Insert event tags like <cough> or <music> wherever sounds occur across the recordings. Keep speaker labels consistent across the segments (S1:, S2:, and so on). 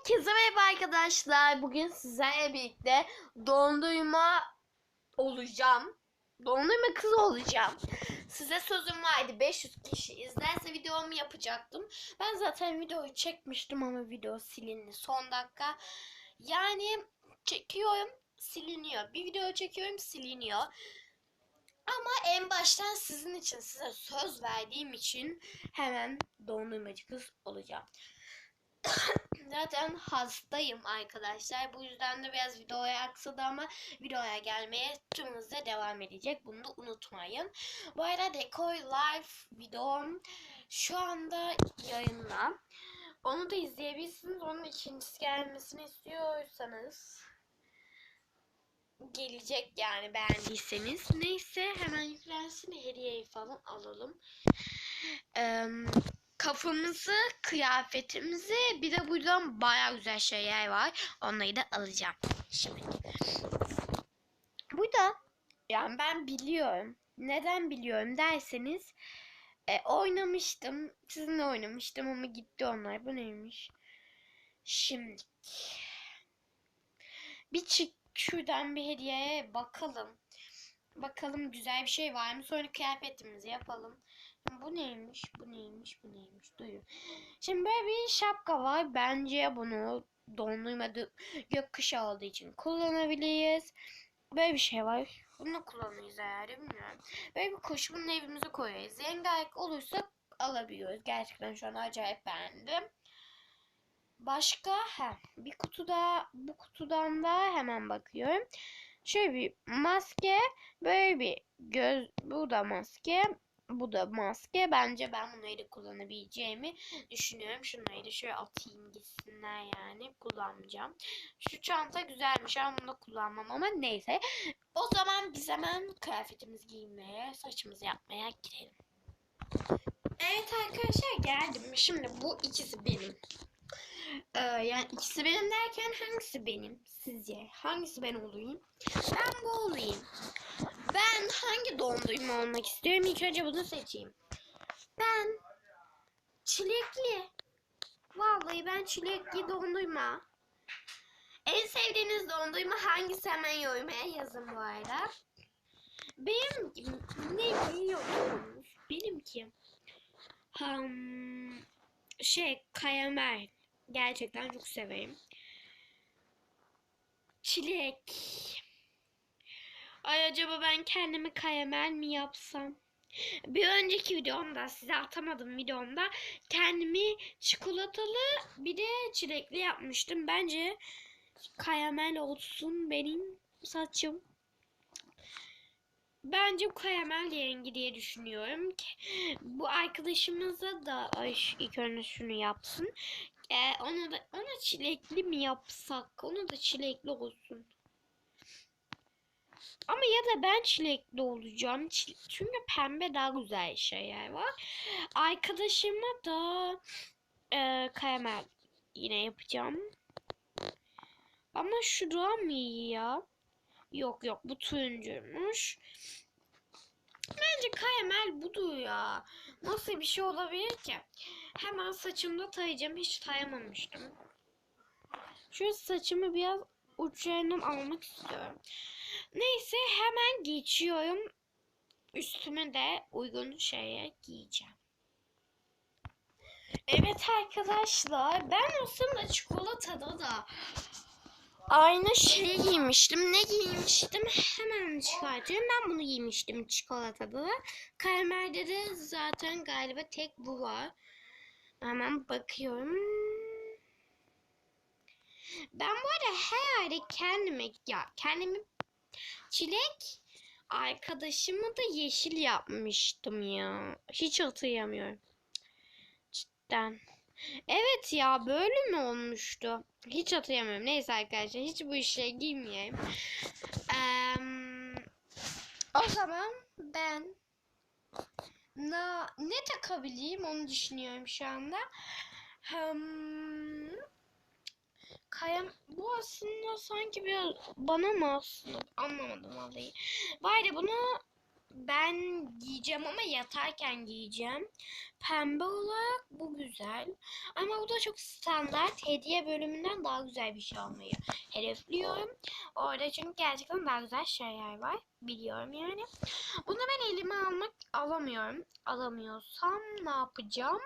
S1: Herkese merhaba arkadaşlar. Bugün sizlerle birlikte dondurma olacağım. Dondurma kız olacağım. Size sözüm vardı 500 kişi izlerse videomu yapacaktım. Ben zaten videoyu çekmiştim ama video silindi son dakika. Yani çekiyorum siliniyor. Bir video çekiyorum siliniyor. Ama en baştan sizin için size söz verdiğim için hemen dondurmacı kız olacağım. <coughs> Zaten hastayım arkadaşlar. Bu yüzden de biraz videoya aksadı ama videoya gelmeye tüm devam edecek. Bunu da unutmayın. Bu arada Decoy Live videom şu anda yayında. Onu da izleyebilirsiniz. Onun ikincisi gelmesini istiyorsanız gelecek yani beğendiyseniz. Neyse hemen yüklensin hediyeyi falan alalım. Eee kafamızı, kıyafetimizi bir de buradan baya güzel şeyler var. Onları da alacağım. Şimdi. Burada yani ben biliyorum. Neden biliyorum derseniz e, oynamıştım. Sizinle oynamıştım ama gitti onlar. Bu neymiş? Şimdi bir çık şuradan bir hediyeye bakalım. Bakalım güzel bir şey var mı? Sonra kıyafetimizi yapalım. Bu neymiş? Bu neymiş? Bu neymiş? Duyun. Şimdi böyle bir şapka var. Bence bunu dondurmadı gökkuşağı olduğu için kullanabiliriz. Böyle bir şey var. Bunu kullanırız herhalde bilmiyorum. Böyle bir kuş bunu evimize koyarız. Rengarenk olursa alabiliyoruz. Gerçekten şu an acayip beğendim. Başka ha, bir kutuda bu kutudan da hemen bakıyorum. Şöyle bir maske, böyle bir göz, bu da maske, bu da maske. Bence ben bunları da kullanabileceğimi düşünüyorum. Şunları da şöyle atayım gitsinler yani. Kullanmayacağım. Şu çanta güzelmiş ama bunu da kullanmam ama neyse. O zaman biz hemen kıyafetimizi giymeye, saçımızı yapmaya girelim. Evet arkadaşlar geldim. Şimdi bu ikisi benim. Ee, yani ikisi benim derken hangisi benim sizce? Hangisi ben olayım? Ben bu olayım. Ben hangi dondurma olmak istiyorum? İlk önce bunu seçeyim. Ben çilekli. Vallahi ben çilekli dondurma. En sevdiğiniz dondurma hangisi hemen yorumlara yazın bu arada. Benim ne biliyorsunuz? Benimki. Hmm, şey karamel. Gerçekten çok severim. Çilek. Ay acaba ben kendime karamel mi yapsam? Bir önceki videomda size atamadım videomda kendimi çikolatalı bir de çilekli yapmıştım. Bence karamel olsun benim saçım. Bence karamel rengi diye düşünüyorum bu arkadaşımıza da ilk önce şunu yapsın. Ee, ona da ona çilekli mi yapsak? Ona da çilekli olsun. Ama ya da ben çilekli olacağım. Çünkü pembe daha güzel şeyler var. Arkadaşıma da e, karamel yine yapacağım. Ama şu daha mı iyi ya? Yok yok bu turuncuymuş. Bence karamel budur ya. Nasıl bir şey olabilir ki? Hemen saçımda tarayacağım. Hiç taramamıştım. Şu saçımı biraz uçlarından almak istiyorum. Neyse hemen geçiyorum. Üstüme de uygun şeye giyeceğim. Evet arkadaşlar ben aslında çikolatada da aynı şeyi giymiştim. Ne giymiştim? Hemen çıkartıyorum. Ben bunu giymiştim çikolatada da. Karamelde de zaten galiba tek bu var. Hemen bakıyorum. Ben bu arada herhalde kendime ya kendimi çilek arkadaşımı da yeşil yapmıştım ya. Hiç hatırlamıyorum. Cidden. Evet ya böyle mi olmuştu? Hiç hatırlamıyorum. Neyse arkadaşlar hiç bu işe girmeyeyim. Eee, o zaman ben na, ne takabileyim onu düşünüyorum şu anda. Hmm, kayam bu aslında sanki biraz bana mı aslında anlamadım vallahi. Ya bunu ben giyeceğim ama yatarken giyeceğim. Pembe olarak bu güzel. Ama bu da çok standart. Hediye bölümünden daha güzel bir şey almayı hedefliyorum. Orada çünkü gerçekten daha güzel şeyler var. Biliyorum yani. Bunu ben elime almak alamıyorum. Alamıyorsam ne yapacağım?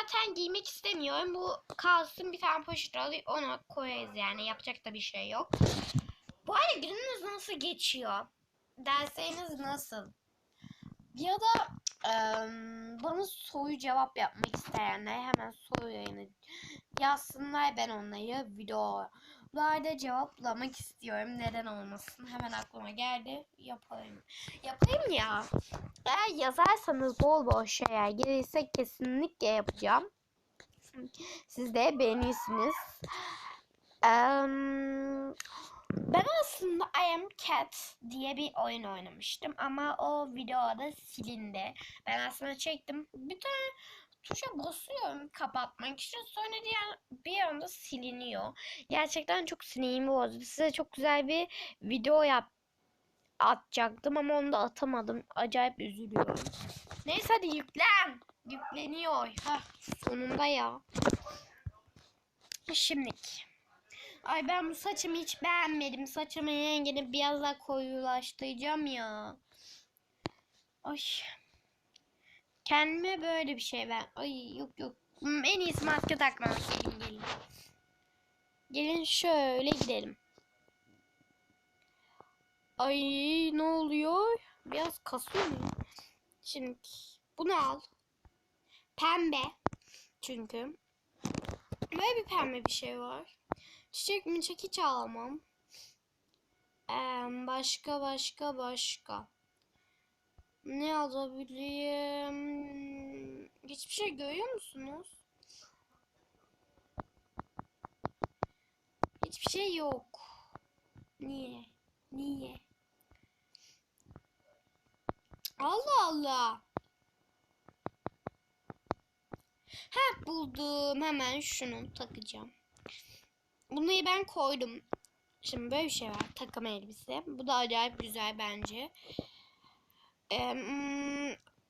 S1: Zaten giymek istemiyorum. Bu kalsın bir tane poşet alıp ona koyarız yani. Yapacak da bir şey yok. Bu arada gününüz nasıl geçiyor? Dersleriniz nasıl? Ya da eee, bana soru cevap yapmak isteyenler hemen soru yayını yazsınlar. Ben onları videolarda cevaplamak istiyorum. Neden olmasın? Hemen aklıma geldi. Yapayım. Yapayım ya. Eğer yazarsanız bol bol şeyler gelirse kesinlikle yapacağım. Siz de beğenirsiniz. Em, ben aslında I Am Cat diye bir oyun oynamıştım ama o videoda silindi. Ben aslında çektim. Bir tane tuşa basıyorum kapatmak için sonra diğer bir anda siliniyor. Gerçekten çok sinirimi bozdu. Size çok güzel bir video yap atacaktım ama onu da atamadım. Acayip üzülüyorum. Neyse hadi yüklen. Yükleniyor. Hah, sonunda ya. Şimdilik. Ay ben bu saçımı hiç beğenmedim. Saçımın rengini biraz daha koyulaştıracağım ya. Ay. Kendime böyle bir şey ben. Ay yok yok. Hmm, En iyisi maske takmak. Gelin gelin. Gelin şöyle gidelim. Ay ne oluyor? Biraz kasıyor mu? Şimdi bunu al. Pembe. Çünkü. Böyle bir pembe bir şey var. Çiçek mi çiçek hiç almam. Ee, başka başka başka. Ne alabilirim? Hiçbir şey görüyor musunuz? Hiçbir şey yok. Niye? Niye? Allah Allah. Ha buldum. Hemen şunu takacağım. Bunu ben koydum. Şimdi böyle bir şey var. Takım elbise. Bu da acayip güzel bence.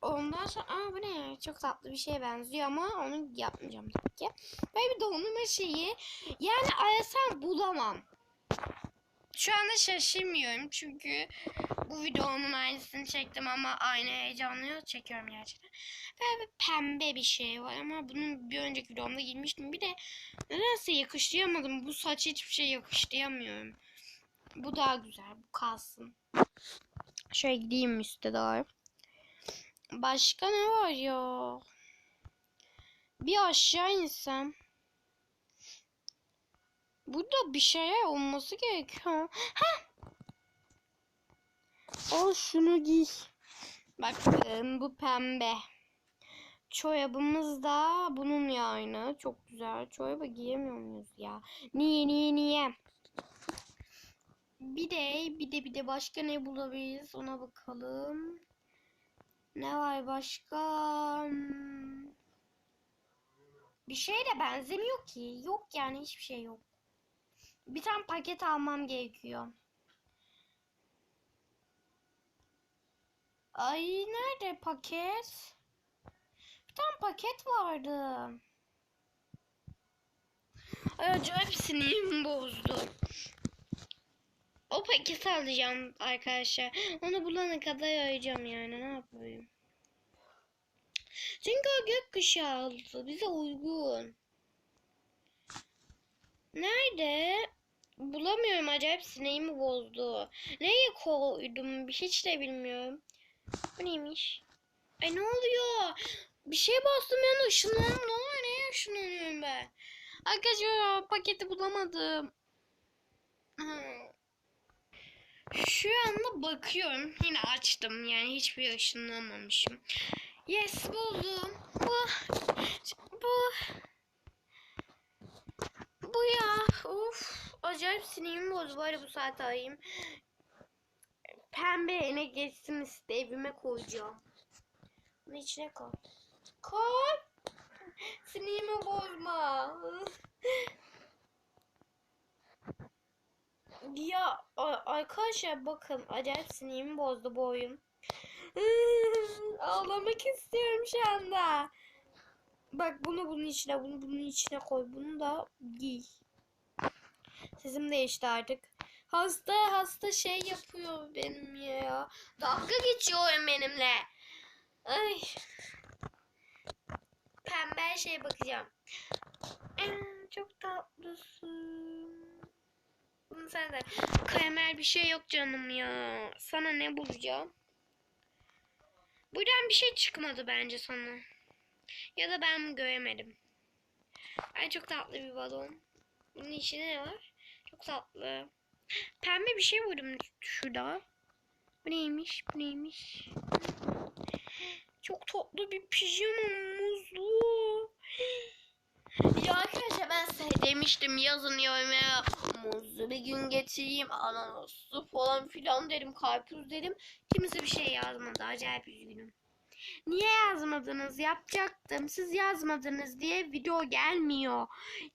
S1: Ondan sonra aa bu ne? Çok tatlı bir şeye benziyor ama onu yapmayacağım tabii ki. Böyle bir dondurma şeyi. Yani arasam bulamam. Şu anda şaşırmıyorum çünkü bu videonun aynısını çektim ama aynı heyecanla çekiyorum gerçekten. Böyle bir pembe bir şey var ama bunun bir önceki videomda giymiştim. Bir de nedense yakıştıramadım. Bu saç hiçbir şey yakıştıramıyorum. Bu daha güzel. Bu kalsın. Şöyle gideyim üstte doğru. Başka ne var ya? Bir aşağı insem. Burada bir şeyler olması gerekiyor. Ha! Al şunu giy. Bakın bu pembe. Çorabımız da bunun ya aynı. Çok güzel. Çorabı giyemiyor muyuz ya? Niye niye niye? Bir de bir de bir de başka ne bulabiliriz ona bakalım. Ne var başka? Hmm. Bir şeye de benzemiyor ki. Yok yani hiçbir şey yok. Bir tane paket almam gerekiyor. Ay nerede paket? Bir tane paket vardı. Ay acayip sinirim bozdu. O paketi alacağım arkadaşlar. Onu bulana kadar arayacağım yani ne yapayım. Çünkü o gökkuşağı aldı. Bize uygun. Nerede? Bulamıyorum acayip sineğimi bozdu. Nereye koydum hiç de bilmiyorum. Bu neymiş? Ay ne oluyor? Bir şey bastım yani ışınlanıyorum. Ne oluyor? Neye ışınlanıyorum ben? Arkadaşlar paketi bulamadım. Ha. Şu anda bakıyorum. Yine açtım. Yani hiçbir ışınlanmamışım. Yes buldum. Bu. Bu. Bu ya. Of. Acayip sinirimi bozdu. Bari bu saate ayım. Pembe ele geçsin iste evime koyacağım. Bunu içine koy. Koy. Sinirimi bozma. Ya arkadaşlar bakın acayip sinirimi bozdu bu oyun. <laughs> Ağlamak istiyorum şu anda. Bak bunu bunun içine, bunu bunun içine koy. Bunu da giy. Sesim değişti artık. Hasta hasta şey yapıyor benim ya. Dalga geçiyor benimle. Ay. Pembe şeye bakacağım. Çok tatlısın. Bunu sen de. Karamel bir şey yok canım ya. Sana ne bulacağım? Buradan bir şey çıkmadı bence sana. Ya da ben göremedim. Ay çok tatlı bir balon. Bunun içinde ne var? Çok tatlı. Pembe bir şey buldum şurada. Bu neymiş? Bu neymiş? Çok tatlı bir pijama muzlu. Ya arkadaşlar ben size demiştim yazın yormaya muzlu bir gün getireyim ananaslı falan filan dedim karpuz dedim. Kimse bir şey yazmadı acayip üzgünüm. Niye yazmadınız? Yapacaktım. Siz yazmadınız diye video gelmiyor.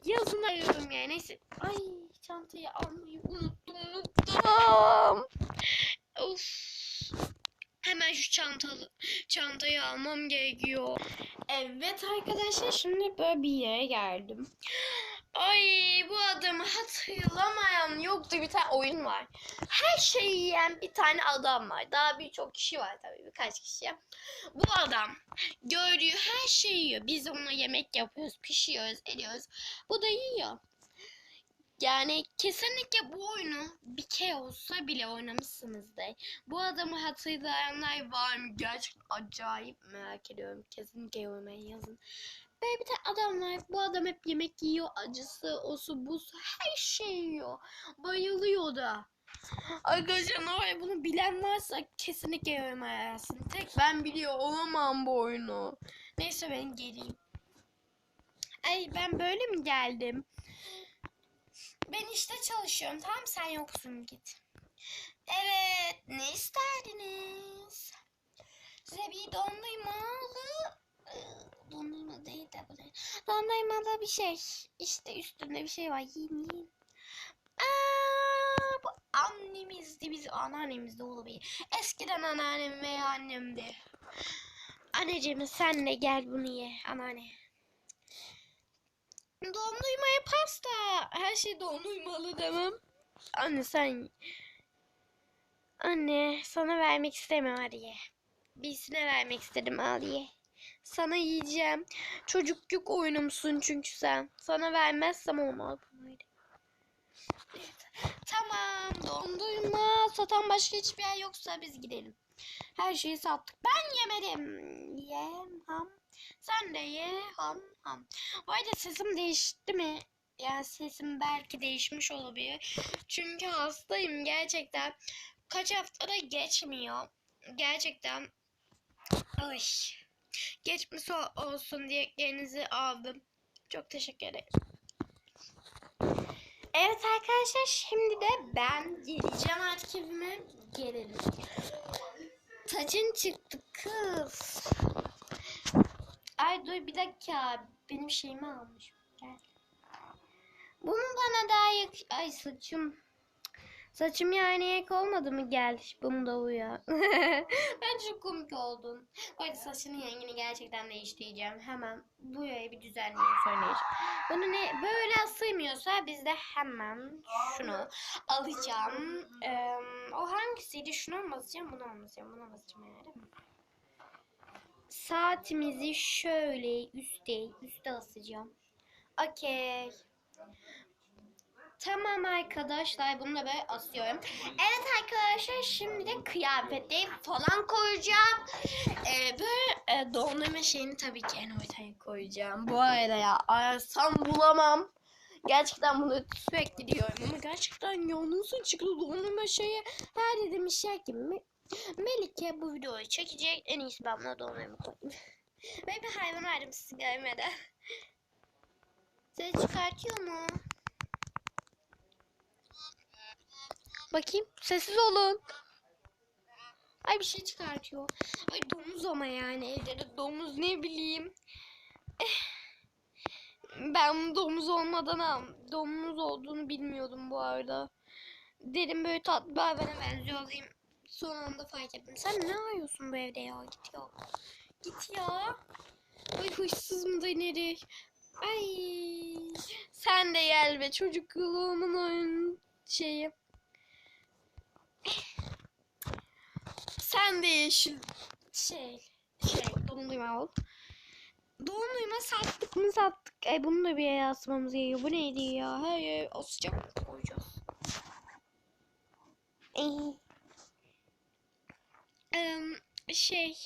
S1: Yazın arıyorum yani. Neyse. Ay çantayı almayı unuttum unuttum. Of. Hemen şu çantalı çantayı almam gerekiyor. Evet arkadaşlar şimdi böyle bir yere geldim. Ay bu adamı hatırlamayan yoktu bir tane oyun var. Her şeyi yiyen bir tane adam var. Daha birçok kişi var tabii birkaç kişi. Bu adam gördüğü her şeyi yiyor. Biz ona yemek yapıyoruz, pişiyoruz, ediyoruz. Bu da yiyor. Yani kesinlikle bu oyunu bir kere olsa bile oynamışsınızdır. Bu adamı hatırlayanlar var mı? Gerçekten acayip merak ediyorum. Kesinlikle yorumlara yazın. Böyle bir tane adam var. Bu adam hep yemek yiyor. Acısı, osu, busu her şey yiyor. Bayılıyor da. Arkadaşlar var? Bunu bilen varsa kesinlikle yorumlara yazsın. Tek ben biliyor olamam bu oyunu. Neyse ben geleyim. Ay ben böyle mi geldim? Ben işte çalışıyorum. Tamam sen yoksun git. Evet ne isterdiniz? Size bir dondurmalı ıı, dondurma değil de bu değil. Dondurmalı bir şey. İşte üstünde bir şey var. Yiyin yiyin. Aa, bu annemizdi. Biz anneannemizdi oğlum. Eskiden anneannem ve annemdi. Anneciğim sen de gel bunu ye anneanne. Dondurmaya pasta. Her şey dondurmalı demem. Anne sen... Anne sana vermek istemiyorum hadi ye. Birisine vermek istedim al ye. Sana yiyeceğim. Çocukluk oyunumsun çünkü sen. Sana vermezsem olmaz. Evet. Tamam dondurma satan başka hiçbir yer yoksa biz gidelim. Her şeyi sattık. Ben yemedim. Yem ham. Sen de ye ham ham. Bu arada sesim değişti mi? Yani sesim belki değişmiş olabilir. Çünkü hastayım gerçekten. Kaç haftada geçmiyor. Gerçekten. Ay. Geçmiş ol- olsun dileklerinizi aldım. Çok teşekkür ederim. Evet arkadaşlar şimdi de ben geleceğim artık. Gelelim. Tacın çıktı kız. Dur bir dakika. Benim şeyimi almış. Gel. Bunun bana daha yak... Ay saçım. Saçım yani ek olmadı mı gel. Bunu da uya. <laughs> ben çok komik oldun. Bu arada saçının rengini gerçekten değiştireceğim. Hemen bu yayı bir düzenleyeyim söyleyeceğim. Bunu ne böyle sığmıyorsa biz de hemen şunu alacağım. Ee, o hangisiydi? Şunu mu basacağım? Bunu mu basacağım? Bunu basacağım yani? Saatimizi şöyle üstte, üstte asacağım. Okey. Tamam arkadaşlar bunu da böyle asıyorum. Evet arkadaşlar şimdi de kıyafetleri falan koyacağım. Ee, böyle e, dondurma şeyini tabii ki en ortaya koyacağım. Bu arada ya ararsam bulamam. Gerçekten bunu sürekli diyorum ama gerçekten yalnızın çıktı dondurma şeyi. Her dediğim şey gibi. Melike bu videoyu çekecek. En iyisi ben buna dondurma koyayım. <laughs> Ve bir hayvan ayrım sizi görmeden. Ses çıkartıyor mu? Bakayım. Sessiz olun. Ay bir şey çıkartıyor. Ay domuz ama yani evde de domuz ne bileyim. Eh. Ben domuz olmadan am- domuz olduğunu bilmiyordum bu arada. dedim böyle tatlı bir hayvana benziyor olayım. Son anda fark ettim. Sen ne arıyorsun bu evde ya? Git ya. Git ya. Ay hırsız mı denir? Ay sen de gel be çocukluğumun oyun şeyi. Sen de yeşil şey şey dondurma ol. Dondurma sattık mı sattık. E bunu da bir yere asmamız gerekiyor. Bu neydi ya? Her yere koyacağız. Ee, şey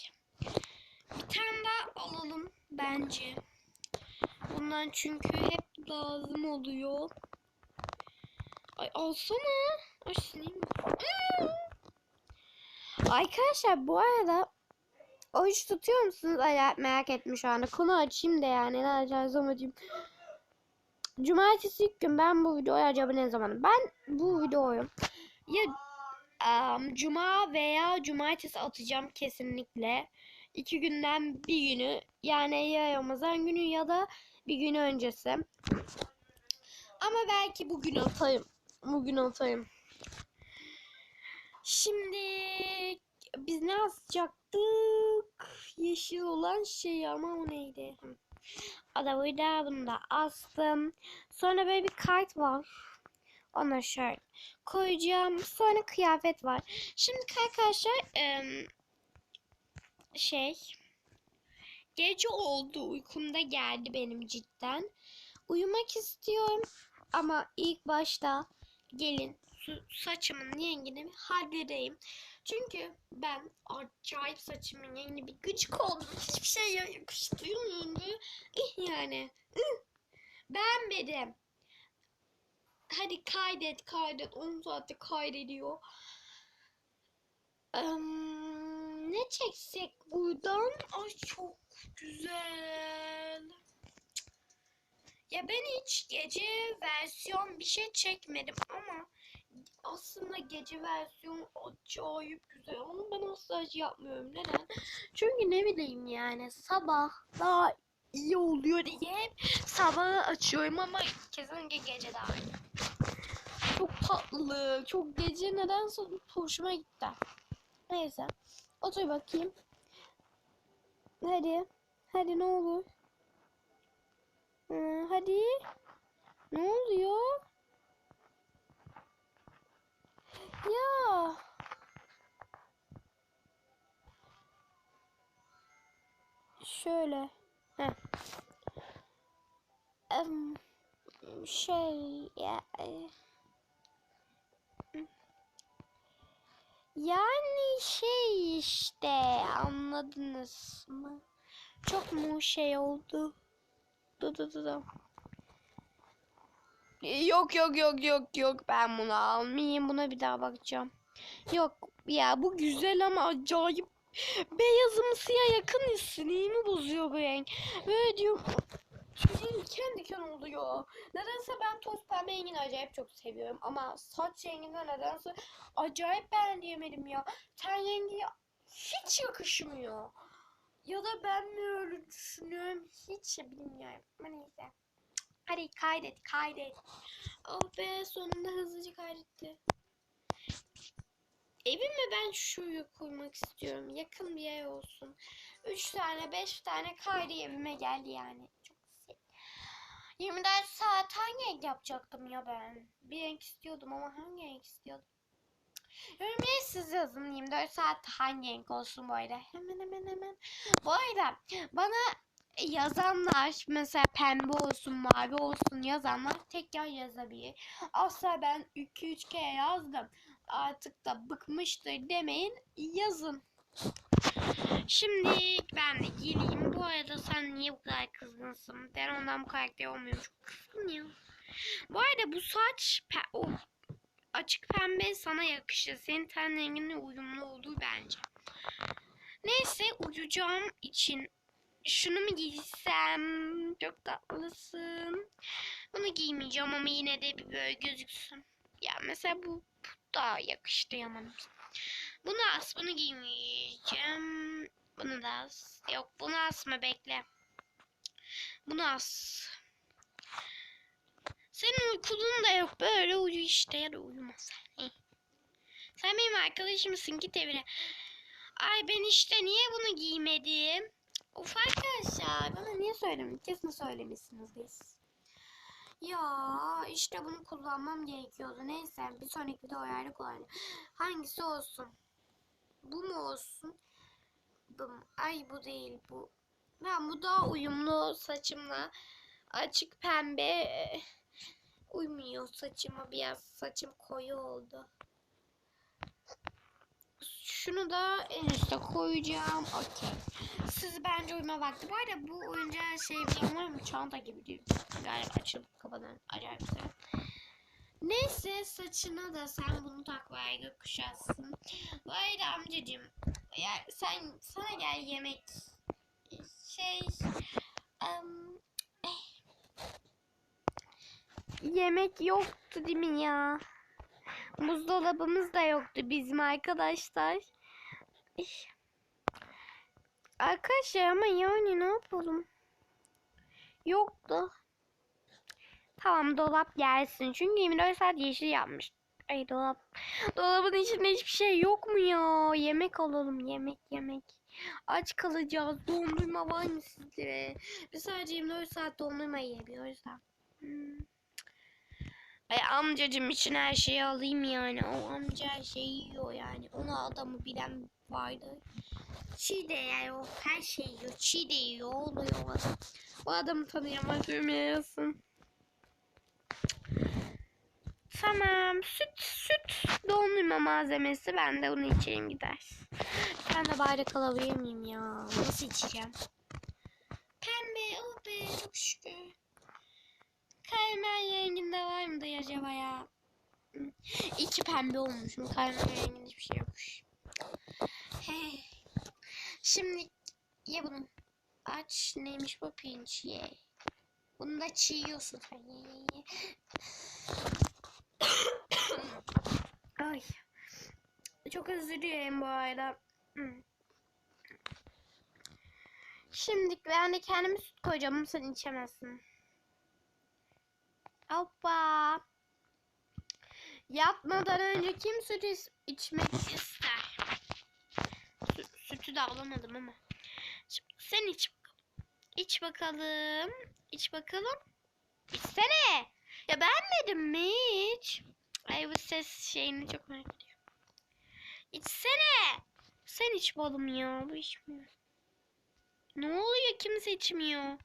S1: bir tane daha alalım bence. Bundan çünkü hep lazım oluyor. Ay alsana. Ay sileyim mi? Arkadaşlar bu arada oruç tutuyor musunuz? Ay, merak ettim şu anda. Konu açayım da yani. Ne açacağız amacım. Cumartesi ilk gün ben bu videoyu acaba ne zaman? Ben bu videoyu ya em, cuma veya cumartesi atacağım kesinlikle. İki günden bir günü yani ya Ramazan günü ya da bir gün öncesi. Ama belki bugün atayım. Bugün atayım. Şimdi biz ne asacaktık? Yeşil olan şey ama o neydi? Burada bunu da astım. Sonra böyle bir kart var. Ona şöyle koyacağım. Sonra kıyafet var. Şimdi arkadaşlar şey gece oldu. Uykumda geldi benim cidden. Uyumak istiyorum. Ama ilk başta gelin saçımın rengini bir halledeyim. Çünkü ben acayip saçımın rengine bir gıcık oldum. Hiçbir şey yakıştırmıyorum. Böyle, ih yani. ih. Beğenmedim. Hadi kaydet kaydet. 10 saatte kaydediyor. Em, ne çeksek buradan? Ay çok güzel. Ya ben hiç gece versiyon bir şey çekmedim ama aslında gece versiyon acayip güzel. Onu ben asla yapmıyorum. Neden? Çünkü ne bileyim yani sabah daha iyi oluyor diye hep sabahı açıyorum ama kesinlikle gece daha iyi. Çok tatlı. Çok gece nedense hoşuma gitti. Neyse. Otur bakayım. Hadi. Hadi ne olur. Ee, hadi. Ne oluyor? Ya. Şöyle. Heh. Em, şey ya. e, Yani şey işte anladınız mı? Çok mu şey oldu? Du du du du. Yok yok yok yok yok ben bunu almayayım buna bir daha bakacağım. Yok ya bu güzel ama acayip beyazımsıya yakın sinirimi bozuyor bu renk. Böyle diyorum tüylerim diken diken oluyor. Nedense ben toz pembe rengini acayip çok seviyorum ama saç renginde nedense acayip beğendiyemedim ya. Ten rengi hiç yakışmıyor. Ya da ben mi öyle düşünüyorum hiç bilmiyorum. Neyse. Hadi kaydet kaydet. Oh be sonunda hızlıca kaydetti. Evime ben şuraya koymak istiyorum. Yakın bir yer olsun. Üç tane beş tane kaydı evime geldi yani. Çok güzel. 24 saat hangi renk yapacaktım ya ben? Bir renk istiyordum ama hangi renk istiyordum? Yorumlara siz yazın 24 saat hangi renk olsun bu arada. Hemen hemen hemen. Bu arada bana yazanlar mesela pembe olsun mavi olsun yazanlar tekrar yazabilir. Asla ben 2-3 kere yazdım. Artık da bıkmıştır demeyin yazın. Şimdi ben de geleyim. Bu arada sen niye bu kadar kızgınsın? Ben ondan bu karakter olmuyorum. Çok kızgın ya. Bu arada bu saç pe- o açık pembe sana yakışır. Senin ten renginle uyumlu olur bence. Neyse uyuyacağım için şunu mu giysem? Çok tatlısın. Bunu giymeyeceğim ama yine de bir böyle gözüksün. Ya mesela bu, bu da yakıştı yaman. Bunu as, bunu giymeyeceğim. Bunu da as. Yok bunu asma bekle. Bunu as. Senin uykulun da yok. Böyle uyu işte ya da uyuma sen. Sen benim arkadaşımsın git evine. Ay ben işte niye bunu giymedim? Of arkadaşlar bana niye söylemiş? Kesin söylemişsiniz biz. Ya işte bunu kullanmam gerekiyordu. Neyse bir sonraki video ayarlı kullanacağım. Hangisi olsun? Bu mu olsun? Ay bu değil bu. Ben bu daha uyumlu saçımla. Açık pembe e, uymuyor saçıma biraz saçım koyu oldu. Şunu da en üste koyacağım. Okey. Siz bence uyuma vakti var da bu oyuncağı şey bir var mı? Çanta gibi değil. Yani açılıp kapanan acayip güzel. Neyse saçına da sen bunu tak var gökkuşatsın. Bu arada amcacığım ya sen sana gel yemek şey em, eh. yemek yoktu değil mi ya? Buzdolabımız da yoktu bizim arkadaşlar. Arkadaşlar ama yani ne yapalım? Yoktu. Tamam dolap gelsin. Çünkü 24 saat yeşil yapmış. Ay dolap. Dolabın içinde hiçbir şey yok mu ya? Yemek alalım. Yemek yemek. Aç kalacağız. Dondurma var mı sizlere? Biz sadece 24 saat dondurma yiyebiliyoruz da. Hmm. Ay amcacım için her şeyi alayım yani. O amca her şeyi yiyor yani. Ona adamı bilen vardı. Çiğ de yani o her şeyi yiyor. Çiğ de yiyor. Oluyor o adam. O adamı tanıyamaz bilmiyorsun. Tamam. Süt, süt dondurma malzemesi. Ben de onu içeyim gider. Ben de bardak alabilir miyim ya? Nasıl içeceğim? Pembe, oh be, çok şükür. Karamel renginde var mıdır acaba ya? İki pembe olmuşum. Karamel renginde hiçbir şey yokmuş. Hey. Şimdi ye bunu. Aç neymiş bu pirinç ye. Bunu da çiğiyorsun sen ye ye ye. <coughs> Ay. Çok özür dilerim bu arada. Şimdi ben de kendime süt koyacağım sen içemezsin. Hoppa. Yatmadan önce kim süt içmek ister? Sü- sütü de alamadım ama. Şimdi sen iç. İç bakalım. İç bakalım. İçsene. Ya beğenmedin mi hiç? Ay bu ses şeyini çok merak ediyorum. İçsene. Sen iç balım ya. Bu içmiyor. Ne oluyor? Kimse içmiyor.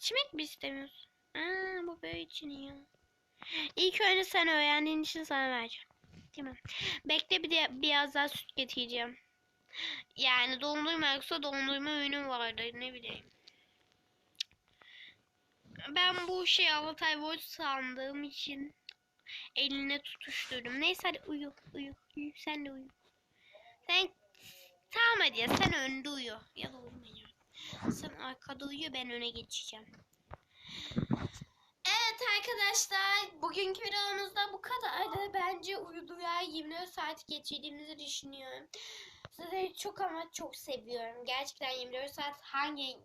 S1: İçmek mi istemiyorsun? Aa, bu böyle içiniyor. İlk önce sen öğrendiğin için sana vereceğim. Tamam. Bekle bir de biraz daha süt getireceğim. Yani dondurma yoksa dondurma ürünü vardı ne bileyim. Ben bu şey Altay Watch sandığım için eline tutuşturdum. Neyse hadi uyu uyu uyu sen de uyu. Sen tamam hadi ya sen önde uyu. Ya da uyuma ya. Sen arkada uyu ben öne geçeceğim. Evet arkadaşlar bugünkü videomuzda bu kadardı. Bence uyuduya 24 saat geçirdiğimizi düşünüyorum. Sizleri çok ama çok seviyorum. Gerçekten 24 saat hangi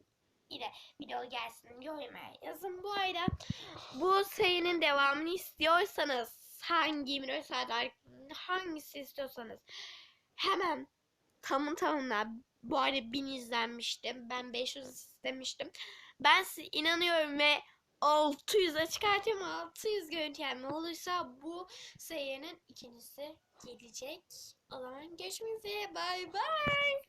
S1: ile video gelsin yoruma yazın. Bu arada bu serinin devamını istiyorsanız hangi 24 saat hangisi istiyorsanız hemen tamın tamına bu arada 1000 izlenmiştim. Ben 500 istemiştim. Ben size inanıyorum ve 600'e çıkartıyorum. 600 görüntü yani ne olursa bu serinin ikincisi gelecek. O zaman görüşmek üzere. Bay bay.